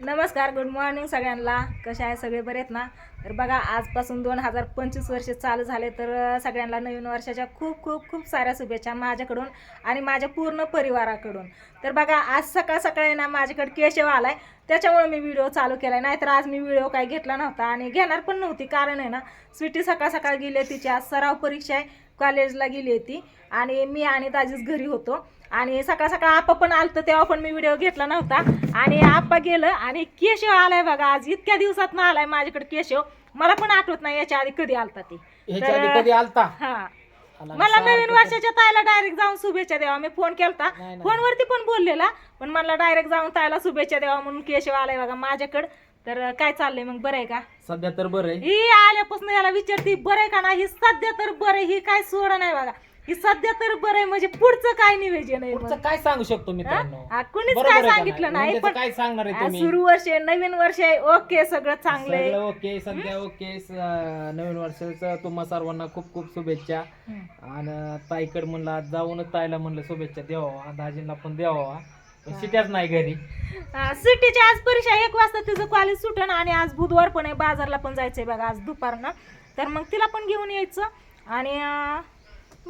नमस्कार good morning सगळ्यांना. कशा आहे सगळे? बरे आहेत ना? तर बघा आजपासून दोन हजार पंचवीस वर्ष चालू झाले तर सगळ्यांना नवीन वर्षाच्या खूप खूप खूप साऱ्या शुभेच्छा माझ्याकडून आणि माझ्या पूर्ण परिवाराकडून. तर बघा आज सकाळ सकाळी ना माझ्याकडे केशव आलाय. त्याच्यामुळे मी व्हिडिओ चालू केलाय. नाहीतर आज मी व्हिडिओ काही घेतला नव्हता आणि घेणार पण नव्हती. कारण आहे ना स्वीटी सकाळ सकाळ गेली तिची आज सराव परीक्षा आहे. कॉलेजला गेली होती. आणि मी आणि दाजीच घरी होतो. आणि सकाळ सकाळ आप्पा पण आलतं तेव्हा पण मी व्हिडिओ घेतला नव्हता. आणि आप्पा गेलं आणि केशव आलाय बघा आज इतक्या दिवसात ना आलाय माझ्याकडे केशव. मला पण आठवत नाही याच्या आधी कधी आलता ती. ह्याच्या आधी तर- कधी आलता? हा. मला नवीन वर्षाच्या ताईला डायरेक्ट जाऊन शुभेच्छा द्यावा. मी फोन केलता. फोनवरती पण बोललेला पण मला डायरेक्ट जाऊन ताईला शुभेच्छा द्यावा म्हणून केशव आलाय बघा माझ्याकडं. तर काय चाललंय मग? बरं आहे का? सध्या तर बरं आहे. ही आल्यापासून याला विचारते बरं आहे का नाही? सध्या तर बरं ही काय सोड नाही बघा. ही सध्या तर बरं आहे म्हणजे पुढचं काय निवेदन आहे पुढचं? काय सांगू शकतो मित्रांनो? हा? हा, कुणीच बरोबर काय आहे का सांगितलं नाही म्हणजे पण काय सांगणार आहे तुम्ही? सुरू वर्ष आहे, नवीन वर्ष आहे ओके सगळं चांगलंय सगळं ओके सध्या ओके स- नवीन वर्षाचं तुम्हा सर्वांना खूप खूप शुभेच्छा. हम्म. आणि ताईकडे म्हणलं आज जाऊनच ताईला म्हणलं शुभेच्छा द्यावा दाजींना पण द्यावा. पण शिट्याच नाही घरी. हा, सिटीची आज परीक्षा एक वाजता तिचं कॉलेज सुटण आणि आज बुधवार पण आहे बाजारला पण जायचंय बघा आज दुपारनं. तर मग तिला पण घेऊन यायचं. आणि अं,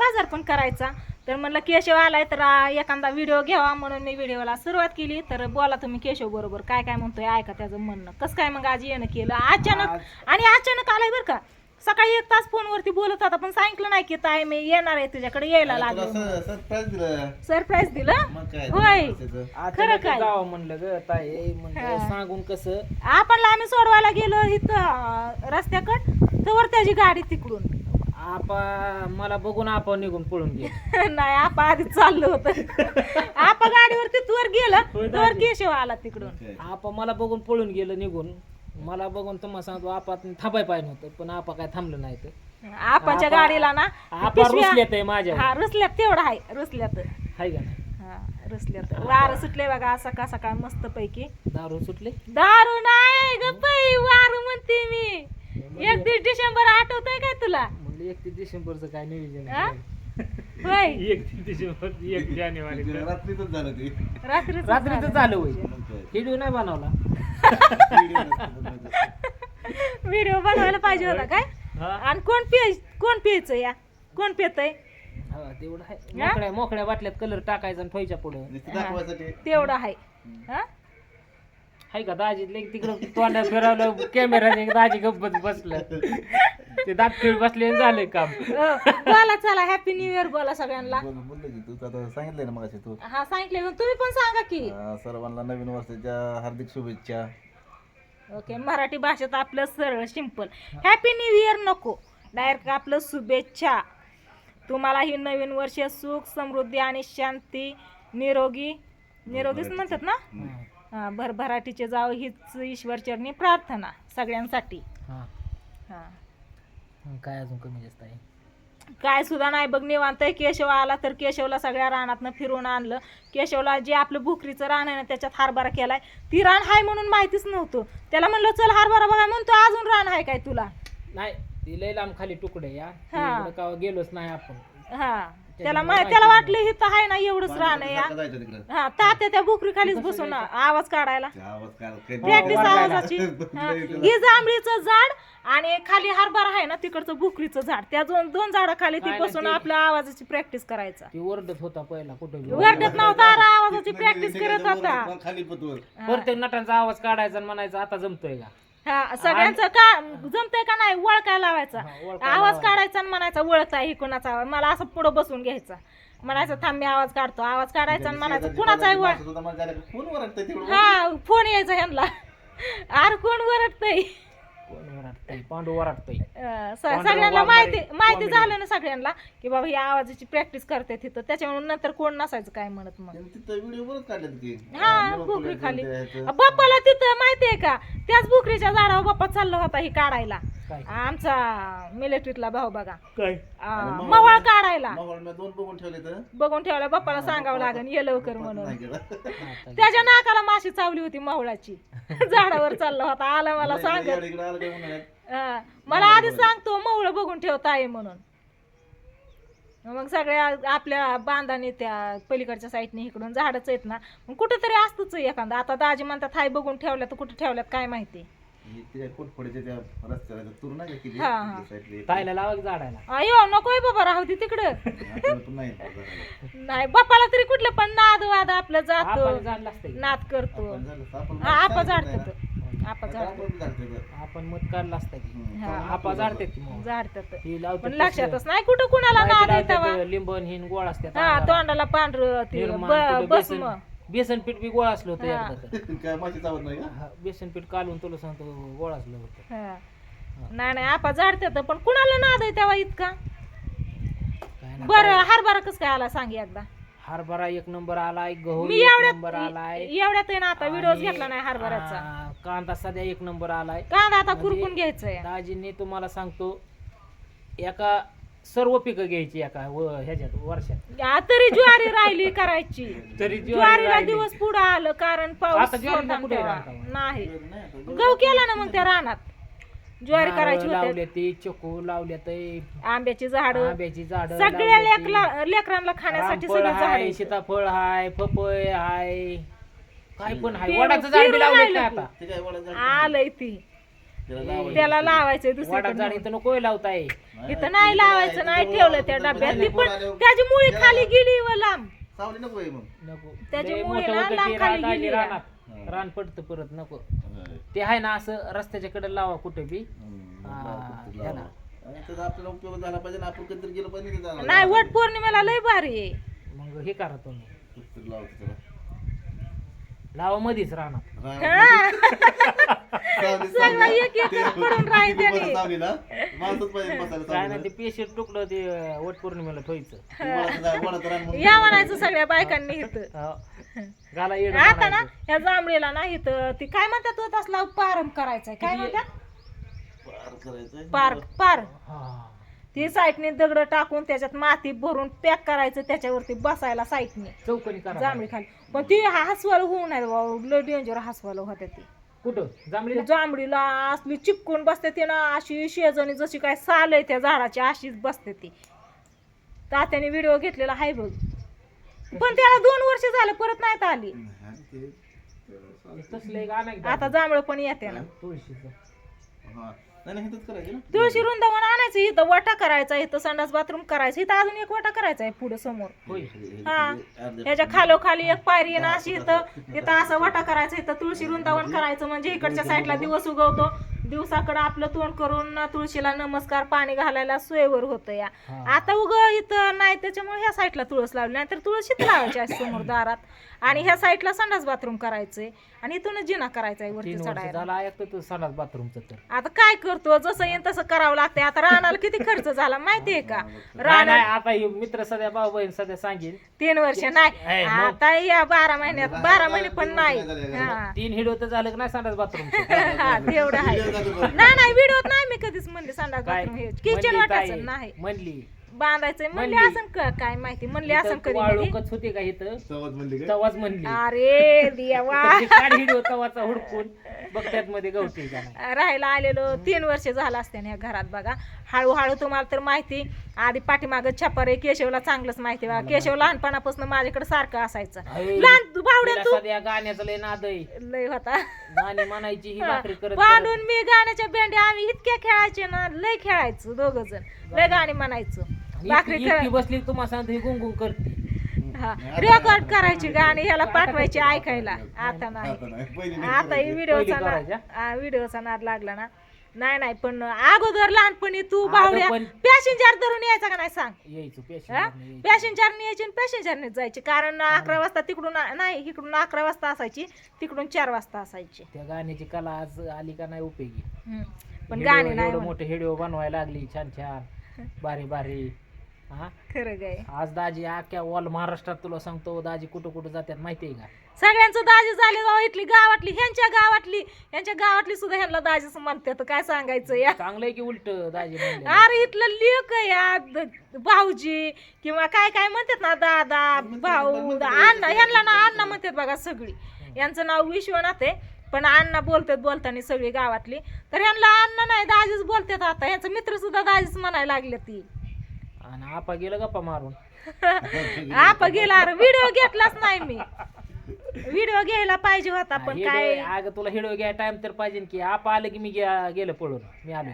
बाजार पण करायचा. तर म्हणलं केशव आलाय तर एखादा व्हिडिओ घ्यावा म्हणून मी व्हिडिओला सुरुवात केली. तर बोला तुम्ही केशव बरोबर काय काय म्हणतोय? ऐका त्याचं म्हणणं. कसं काय मग आज येणं केलं? अचानक आणि अचानक आलाय बरं का. सकाळी एक तास फोनवरती बोलत होता पण सांगितलं नाही की ताई मी येणार आहे तुझ्याकडे यायला लागलो. सरप्राईज दिलं. सरप्राईज दिलं? मग काय होय. खरं काय? जावं म्हणलं ग ताई. सांगून कसं? आपण आम्ही सोडवायला गेलो इथं रस्त्याकड. तर त्याची गाडी तिकडून. आपा मला बघून आपण निघून पळून गेलो. नाही आपा आधी चाललो होतं. आपा गाडीवर तिथवर गेलं होय तर दादी. केशव आला तिकडून? आपा मला बघून पळून गेलं निघून. मला बघून तुम्हाला सांगतो आपा थांबाय पाहिजे नव्हतं पण आपा काय थांबलं नाही तर. आपाच्या आपा- गाडीला ना आपा पिशव्या- रुसल्यात आहे माझ्या हा रुसल्यात तेवढं आहे रुसल्यात. हाय का नाही? हा रुसल्यात. वार सुटले बघा सकाळ सकाळ मस्त पैकी. दारू सुटले? दारू नाही गप्पई वार म्हणते मी. एकतीस डिसेंबर आठवतंय काय तुला? म्हणलं एकतीस डिसेंबरचं काय नियोजन हा? आहे होय. एकतीस डिसेंबर एक जानेवारी. ते रात्रीतच झालं ते. रात्रीच रात्रीच झालं. होय? व्हिडिओ नाही बनवला. व्हिडिओ बनवायला पाहिजे होता काय? हा? आणि कोण पिय कोण पियचं या? कोण पियतय? हा, तेवढं आहे. मोकळ्या मोकळ्या बाटल्यात कलर टाकायचा आणि ठेवायच्या पुढं. नुसतं दाखवायसाठी तेवढं आहे. हा? हाय का दाजी तिकडं तोंडात फिरवलं कॅमेराने दाजी गप्पत बसलं. ते दात खेळ बसले काम. अ, बोला चला हॅपी न्यू इयर बोला सगळ्यांना. बोल- बोलले की तू आता सांगितलंय ना मगाशी तू. हा सांगितले मग तुम्ही पण सांगा की. अं, सर्वांना नवीन वर्षाच्या हार्दिक शुभेच्छा. ओके मराठी भाषेत आपलं सरळ सिंपल हॅपी न्यू इयर नको. डायरेक्ट आपलं शुभेच्छा. तुम्हाला ही नवीन वर्ष सुख समृद्धी आणि शांती निरोगी निरोगीच म्हणतात ना? हा, भरभराटीचे जाव हीच ईश्वरचरणी प्रार्थना सगळ्यांसाठी. हा. हा. मग काय अजून कमी जास्त आहे? काय सुद्धा नाही बघ निवांत आहे. केशव आला तर केशवला सगळ्या रानातनं फिरून आणलं. केशवला जे आपलं भुकरीचं रान आहे ना त्याच्यात हरभरा केलाय. ती रान आहे म्हणून माहितीच नव्हतं. त्याला म्हणलं चल हरभरा बघा. म्हणतो अजून रान आहे काय तुला? नाही ती लय लांब खाली तुकडे या. हा. तिकडं का गेलोच नाही आपण. हा. त्याला मा- त्याला वाटलं इथं आहे ना एवढंच आहे या. सारखं जायचं तिकडं? हा तात्या त्या भुकरी खालीच बसून आवाज काढायला. ते आवाज काय- काय- प्रॅक्टिस. आवाजाची. हा. ही जांभळीचं झाड आणि खाली हरभरा आहे ना तिकडचं भुकरीचं झाड. त्या दोन दोन झाडाखाली ती काय ना बसून ते- आपल्या आवाजाची प्रॅक्टिस करायचा. ती ओरडत होता पहिला कुठं बी. वरडत नव्हता अरे आवाजाची प्रॅक्टिस करत होता. खाली पतवर प्रत्येक नटांचा आवाज काढायचा आणि म्हणायचं आता जमतोय का? हा सगळ्यांचं का जमतंय का नाही वळकाय लावायचा. हा, आवाज लावायचा. काढायचा आणि म्हणायचा वळताय ही कुणाचा आवाज? मला असं पुढं बसून घ्यायचा. म्हणायचं थांब मी आवाज काढतो. आवाज काढायचा आणि म्हणायचं कुणाचा आहे वळ? हा फोन यायचा ह्यांना. अरे कोण वरटतय वराटतंय पांडू वराटतंय सगळ्यांना माहिती माहिती comedy. झालं ना सगळ्यांना की बाबा ही आवाजाची प्रॅक्टिस करते तिथं त्याच्यामुळे नंतर कोण नसायचं काय म्हणत मग. त्यांनी तिथं व्हिडिओ बरंच काढलेत की. हा भुकरी खाली. ते. बाप्पाला तिथं माहितीये का? त्याच भुकरीच्या झाडावर बाप्पा चालला होता ही काढायला. काय? आमचा मिलिटरीतला भाऊ बघा. काय? मवाळ काढायला. मोबाईल मी दोन बघून ठेवले तर. बघून ठेवला बाप्पाला सांगावं लागेल ये लवकर म्हणून. नाही केलं. त्याच्या नाकाला माशी चावली होती मावळाची. झाडावर चालला होता आला मला सांगत. इकडं आलं म्हणून? हा, मला आधी सांगतो मवळ बघून ठेवता आहे म्हणून. मग सगळ्या आपल्या बांधाने त्या पलीकडच्या साईडने इकडून झाडच आहेत ना. मग कुठेतरी असतंच एखादं. आता दाजी म्हणतात हाय बघून ठेवल्या तर कुठे ठेवल्यात काय माहिती? हे ते कोटपडीच्या त्या रस्त्याला त्या तूर नाही का किती हा, हा. त्या साईडला एक. ताईला लावा की झाडायला अयो नकोय बाबा राहू दे तिकडं. आपल्याला पण नाही येत झाडाला. नाही बापाला तरी कुठलं पण नाद वाद आपलं जातो. आपण झाड लागतंय नाद करतो. आपण झालं तर आपण हा, आपा आपा आपण झाडतं तर. आपण मत काढला असता की. हा. आपा झाडते की मग. झाडतात. लावते पण लक्षातच नाही कुठं कुणाला नाद येतावा लिंबन हिन गोळ असतात हा तोंडाला पांढरं ते ब- बस मग. बेसन पीठ बी गोळ असलं होतं हा. एकदा तर. काय माशी चावत नाही का? हा, बेसन पीठ कालून तुला सांगतो गोळ असलं होतं. हा. नाही नाही आपा झाडतात पण कुणाला नाद आहे तेव्हा इतका? काय बरं हरभरा कस काय आला सांग एकदा. हरभरा एक नंबर आलाय गहू मी एक नंबर एवढ्यात आलाय. एवढ्यात आहे ना आता व्हिडिओ आणि, घेतला नाही हरभऱ्याचा. आ, कांदा सध्या एक नंबर आलाय कांदा आता म्हणजे खुरपून घ्यायचंय दाजींनी तुम्हाला सांगतो एका सर्व पिकं घ्यायची एका व ह्याच्यात वर्षात आ, तरी ज्वारी राहिली करायची तरी ज्वारी ज्वारीला राहिली. दिवस पुढे आलं कारण पाऊस आता ज्वारीला होता कुठे तेव्हा. राहता मग? नाही. गहू केला ना मग त्या रानात ज्वारी नारळ करायची होती लावले ते चकू लावले ते आंब्याची झाड आंब्याची झाड सगळ्या लेकला लेकरांना खाण्यासाठी सगळं झाड आहे. सीताफळ हाय पपय हाय काय पण हाय पेरू- वडाचं झाड पेरू बी लावले राहिलं का की. आता? ते काय वडाचं झाड आलंय ती. त्याला लावायचं. त्याला लावायचंय वडाचं झाड दुसरीकडे इथं नको लावताय. नाही, इथं नाही लावायचं नाही ठेवलं त्या डब्यात. ती पण त्याची मुळी खाली गेली व लांब. सावली नको आहे मग. नको. त्याची लय मुळी मोठं ना होतं लांब ते खाली रान- गेली रानात. रान पडतं परत नको. होय. ते आहे ना असं रस्त्याच्या कडे लावा कुठे बी. हम्म, हा, लावा, कुठं ह्याला. लावा. आणि त्याचा आपल्याला उपयोग झाला पाहिजे ना आपण कधीतरी गेलो पाहिजे तिथं जाणार. नाही वट पौर्णिमेला लय भारी आहे. मग हे करा तुम्ही. कुठंतरी लावायचं त्याला. लावा मधीच रानात रानात सावली- सगळं सावली. एक एक ते- काय नाही पेशंट टुकलं ते वट पौर्णिमेला ठेवायचं या म्हणायचं सगळ्या बायकांनी इथं हो. येड आता ना ह्या जांभळीला ना इथं ती काय म्हणतात तो तसला पारम करायचंय. काय म्हणतात? पार पार ती साईटने दगड टाकून त्याच्यात माती भरून पॅक करायचं त्याच्यावरती बसायला साईटने. चौकणी करा जांभळी खाली. पण ती हसवाल होऊ नये बाबा. लय डेंजर हसवाल होत्या ती. कुठं? जांभळी ती जांभळीला असली चिपकून बसते ती ना. अशी शेजणी जशी काय साल आहे त्या झाडाची अशीच बसते ती. तात्याने व्हिडिओ घेतलेला आहे बघ. पण त्याला दोन वर्ष झालं परत नाहीत आली. हा, ते- तसलं एक आणा की आता जांभळ पण येते ना. तुळशीचं. हा. तुळशी वृंदावन आणायचं इथं वाटा करायचा इथं संडास बाथरूम करायचं इथं अजून एक वाटा करायचा आहे पुढे समोर. हा. ह्याच्या खालोखाली एक पायरी आहे ना अशी इथं इथं असं वाटा करायचं इथं तुळशी वृंदावन करायचं म्हणजे इकडच्या साईडला दिवस उगवतो. दिवसाकडं आपलं तोंड करून तुळशीला नमस्कार पाणी घालायला सोयवर होतं या. आता उग इथं नाही त्याच्यामुळे ह्या साईडला तुळस लावली नाहीतर तुळशीत लावायची आहे समोर दारात. आणि ह्या साईडला संडास बाथरूम करायचंय आणि इथूनच जिना करायचा आहे वरती तीन वर्ष चढायला. झाला ऐकतो तू सणात बाथरूमचं तर. आता काय करतो जसं येईन तसं करावं लागतंय. आता रानाला किती खर्च झाला माहितीये का? नाही रान नाही, आता हे मित्र सध्या भाऊ बहीण सध्या सांगेन तीन वर्ष नाही. मग. आता या बारा महिन्यात बारा महिने पण नाही. हा. तीन हिडो तर झालं का नाही संडास बाथरूमचं? हा, तेवढं आहे. नाही नाही व्हिडिओत नाही मी कधीच म्हणले संडास काय? बाथरूम हे. किचन म्हणली वाटायचं नाही. म्हणली. बांधायचंय म्हणले म्हणली. असं क- काय माहिती म्हणले असं इथं कधी वाळू कधी. कच होते का इथं? सवत म्हणली काय? तवाच म्हणली. अरे देवा. तर ते तवाचा हुडकून. बघत्यात मध्ये गवते का नाही. राहायला आलेलो तीन वर्ष झालं असते या घरात बघा. हळूहळू तुम्हाला तर माहिती आधी पाठीमागं छपारे केशवला चांगलंच माहिती बघा. केशव लहानपणापासून माझ्याकडे सारखं असायचं. लहान तू भावड्या तिला तू सध्या गाण्याचं लय नाद आहे. लय होता. गाणी म्हणायची ही भाकरी करत करत. भांडून मी गाण्याच्या बेंड्या आम्ही इतक्या खेळायचे ना लय खेळायचो दोघ जण. लय गाणी म्हणायचो. भाकरी बसली तुम्हाला सांगतो ही गुंगुंग करते. हा. रेकॉर्ड करायची गाणी ह्याला पाठवायची ऐकायला? आता नाही. आता नाही. पहिली नाही आता ही व्हिडिओचा व्हिडिओचा नाद लागला ना. नाही नाही पण अगोदर लहानपणी तू अगं पण- पॅसेंजर धरून यायचा का नाही सांग? यायचो हा? पेशंट पॅसेंजरने यायची. आणि पॅसेंजरने जायची. कारण अकरा वाजता तिकडून नाही इकडून अकरा वाजता असायची तिकडून चार वाजता असायची. त्या गाण्याची कला आज आली का नाही उपयोगी? हम्म. पण गाणी नाही. मोठे हिडिओ बनवायला लागली छान छान. भारी भारी हा? खरं काय आज दाजी अख्ख्या ऑल महाराष्ट्रात तुला सांगतो दाजी कुठं कुठं जातात माहितीये का? सगळ्यांचं दाजी झाले जाऊ इथली गावातली ह्यांच्या गावातली ह्यांच्या गावातली सुद्धा ह्यांना दाजीच म्हणते तर काय सांगायचं या? चांगलंय की उलट दाजी अरे इथलं लेक या द- भाऊजी किंवा काय काय म्हणतात ना दादा भाऊ अण्णा ह्यांना ना अण्णा म्हणतात बघा सगळी. यांचं नाव विश्वनाथ आहे पण अण्णा बोलतात बोलताना सगळी गावातली. तर ह्यांना अण्णा नाही दाजीच बोलतात आता. ह्यांचं मित्र सुद्धा दाजीच म्हणायला लागले ती. आणि आपा गेलं गप्पा मारून. आप गेला अरे व्हिडिओ घेतलाच नाही मी. व्हिडिओ घ्यायला पाहिजे होता पण काय? अगं तुला हिडो घ्या टाइम तर पाहिजे की आपा आलं की मी गे- गेलं पळून. मी आलो.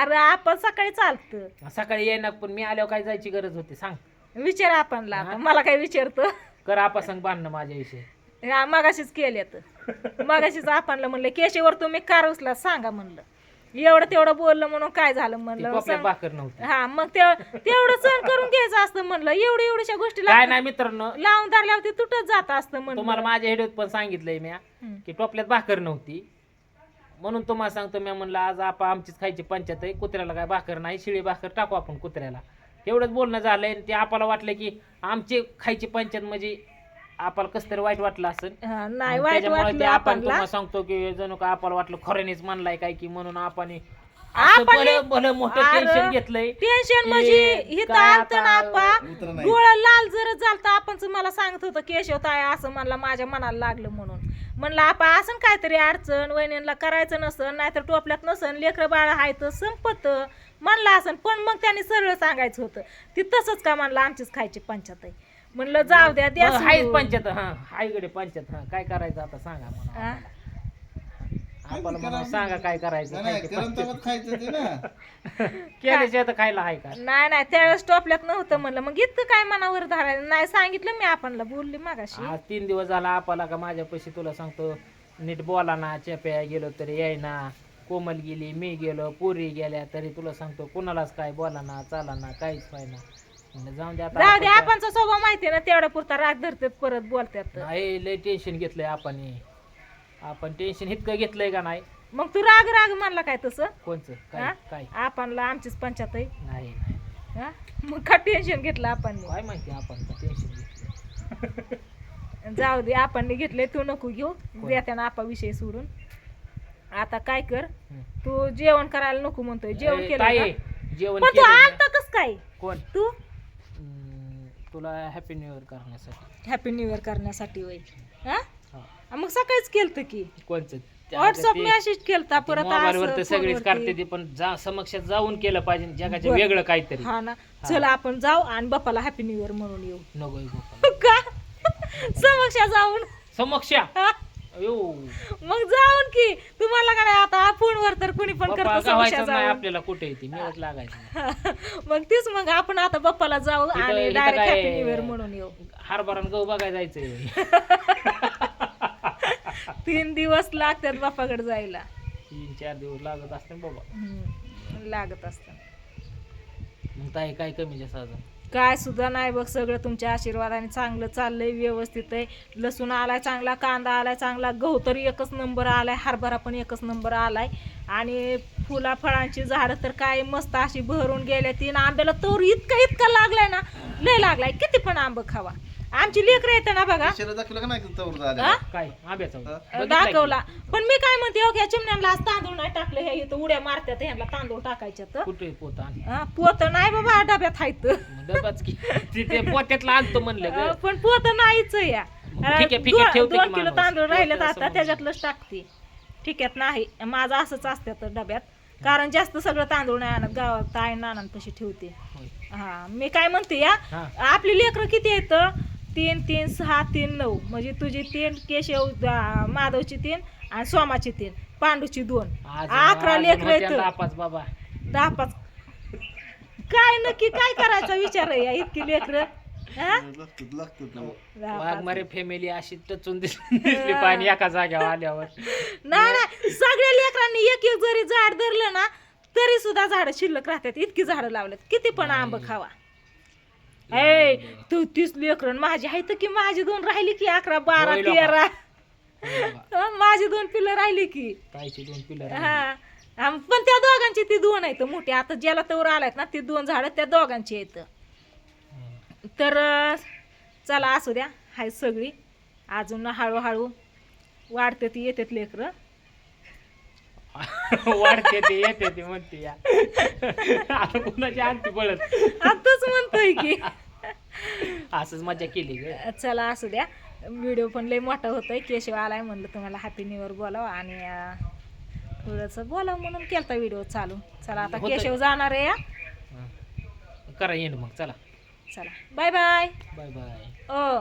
अरे आपण सकाळी चालतं. सकाळी येईना पण मी आल्यावर काय जायची गरज होती सांग. विचार आपणला आता. मला काय विचारतो? कर आपा संग बांधणं माझ्याविषयी. हा, मगाशीच केले तर मगाशीच आपणला म्हणलं केशवर तुम्ही कार उचला सांगा म्हणलं. एवढं तेवढं बोललं म्हणून काय झालं म्हणलं? नव्हती. हा मग ते तेवढं सहन करून घ्यायचं असतं म्हणलं. एवढी एवढ्याशा गोष्टीला काय नाही मित्रांनो. लावून धरल्यावर ते तुटत जात असतं म्हणलं. तुम्हाला माझ्या हेडीत पण सांगितलंय मी हम्म. की टोपल्यात भाकर नव्हती. म्हणून तुम्हाला सांगतो मी म्हणलं आज आपण आमचीच खायची पंचायत आहे. कुत्र्याला काय भाकर नाही. शिळी भाकर टाकू आपण कुत्र्याला. एवढंच बोलणं झालंय आणि ते आपल्याला वाटलं की आमची खायची पंचायत म्हणजे आपल्याला कसं तरी वाईट वाटलं असेल. हा, नाही वाईट त्याच्यामुळे वाटलं ते आपण आपणला तुम्हाला सांगतो की जणू का आपल्याला वाटलं खऱ्यानेच म्हणलाय काय की म्हणून आपण आपण भलं भलं मोठं अरे, टेन्शन घेतलंय. टेन्शन म्हणजे इथं काय आलत ना आता आपा उतरं नाही. डोळा लाल जर झालत आपणच मला सांगत होतं केशव ताय असं म्हणला माझ्या मनाला लागलं म्हणून. म्हणलं आपा असं काहीतरी अडचण वहिनीला करायचं नसन नाहीतर टोपल्यात नसन लेकरं बाळ आहे तर संपत. म्हणलं असं पण मग त्याने सरळ सांगायचं होतं. ती तसंच का म्हणलं आमचीच खायची पंचायत आहे. म्हणलं जाऊ द्या द्या मग सोडून. पंचायत हा हायकडे पंचायत हा काय करायचं आता सांगा मला हा? आपण सांगा काय करायचं काय नाही ते करून पंचायत. तेव्हाच खायचं ते ना. केल्याशिवाय तर खायला आहे का? नाही नाही त्यावेळेस टोपल्यात नव्हतं म्हणलं. मग इतकं काय मनावर धरायला नाही सांगितलं मी आपणला बोलली मागाशी. आज तीन दिवस झाला आपला का माझ्या पैसे तुला सांगतो. नीट बोला ना चेप्या गेलो तरी यायना. कोमल गेली मी गेलो पुरी गेल्या तरी तुला सांगतो. कुणालाच काय बोला ना चाला ना काहीच पाहिजे म्हणलं जाऊन दे आता जाऊ दे आपण आपणचा स्वभाव माहितीये ना तेवढ्या पुरता राग धरतात परत बोलतात. नाही लय टेन्शन घेतलंय आपण आपण टेन्शन इतकं घेतलंय का नाही? मग तू राग राग म्हणला काय तसं? कोणचं? हा? काय? काय आपणला आमचीच पंचायत आहे नाही नाही. हा? मग का टेन्शन घेतलं आपण काय माहिती आपण टेन्शन घेतलं जाऊ दे आपण घेतले तू नको घेऊ. देत्याना आपा विषय सोडून. आता काय कर हम्म. तू जेवण करायला नको म्हणतोय जेवण ए, केलं ताई, का? जेवण पण तू केलं आलता कस काय? कोण? तू? तुला हॅपी न्यू इयर करण्यासाठी. हॅपी न्यू इयर करण्यासाठी वय हा? हा. मग सकाळीच केलत की? कोणचं? व्हॉट्सअप मेसेज केलता परत मोबाईल वर तर असं सगळीच. करते ती पण जा समक्षात जाऊन केलं पाहिजे जगाच्या बरं. वेगळं काहीतरी. हा ना. चला आपण जाऊ आणि बाप्पाला हॅपी न्यू इयर म्हणून येऊ. नको. का? समक्षा जाऊन. समक्षा? हा? अयो. मग जाऊन की. तुम्हाला काय आता फोनवर तर कुणी पण करत जाऊन. आपल्याला कुठे येते मिळत लागायचं मग तीच मग आपण आता बाप्पाला जाऊ इथं- आणि इथं डायरेक्ट काय- हॅपी न्यू इयर म्हणून येऊ. हरभरा गहू बघायला जायचंय. तीन दिवस लागतात बाप्पाकडे जायला. तीन चार दिवस लागत असते बाबा. हम्म, लागत असत मग ताई काय कमी जास्त अजून काय सुद्धा नाही बघ सगळं तुमच्या आशीर्वादाने चांगलं चाललंय व्यवस्थित आहे. लसूण आलाय चांगला कांदा आलाय चांगला गहू तर एकच नंबर आलाय हरभरा पण एकच नंबर आलाय. आणि फुला फळांची झाडं तर काय मस्त अशी भरून गेल्या तीन आंब्याला तर इतका इतका लागलाय ना. लय लागलाय किती पण आंब खावा. आमची लेकरं येते ना बघा. शिरा दाखवलं का नाही चौर हा? झाल्या काय? आंब्याचा? बघितलाय की? दाखवला. पण मी काय म्हणते हो, या चिमण्यांना आज तांदूळ नाही टाकलं हे इथं उड्या मारतात ह्यांना तांदूळ टाकायच्या तर कुठे पोता हा, पोत नाही बाबा डब्यात हायत डबाच की. तिथे पोत्यातला आणतो म्हणलं ग. पण पोत नाहीच या. ठीक आहे, ठीक आहे, दोन ठेवते की दोन किलो माणूस. तांदूळ राहिलेत ठेवते आता असं त्याच्यातलंच टाकते. ठीकेत नाही माझं असंच असतं डब्यात. कारण जास्त सगळं तांदूळ नाही आणत गावात ताई नानांपाशी ठेवते. होय. हा मी काय म्हणते या हा. आपली लेकरं किती आहेत? तीन तीन सहा तीन नऊ. म्हणजे तुझी तीन केशव माधवची तीन आणि सोमाची तीन. पांडूची दोन. अकरा लेकरं नापास बाबा. दहा पाच. काय नक्की काय करायचा विचार आहे या इतकी लेकरं? हा? वाघमारे फॅमिली अशी टचून दिसली पाणी एका जाग्यावर आल्यावर. नाही नाही. सगळ्या लेकरांनी एक एक जरी झाड धरलं ना तरी सुद्धा झाड शिल्लक राहतात. इतकी झाडं लावल्यात किती पण आंब खावा. ए तू तीस लेकरं माझी आहेत की माझी दोन राहिली की अकरा बारा होय लोका. तेरा. हं, माझी दोन पिल्लं राहिली की. ताईची दोन पिलर हा आम- पण त्या दोघांची ती दोन आहेत मोठी. आता ज्याला तवर आलायत ना ती दोन झाडं त्या दोघांची आहेत. तर अं, चला असू द्या हाय सगळी. अजून हळूहळू वाढते ती येतात लेकरं. वाढते ते येते ते म्हणते या. आता कुणाची आणती पळत? आताच म्हणतोय की. असंच मजा केली ग. चला असू द्या. व्हिडिओ पण लय मोठा होतोय. केशव आलाय म्हणलं तुम्हाला हॅपी न्यू इयर बोलावं आणि थोडंसं बोलावं म्हणून केलता व्हिडिओ चालू. चला आता होतंय. केशव जाणार आहे या. करा येण मग चला. चला. बाय बाय बाय बाय ओ.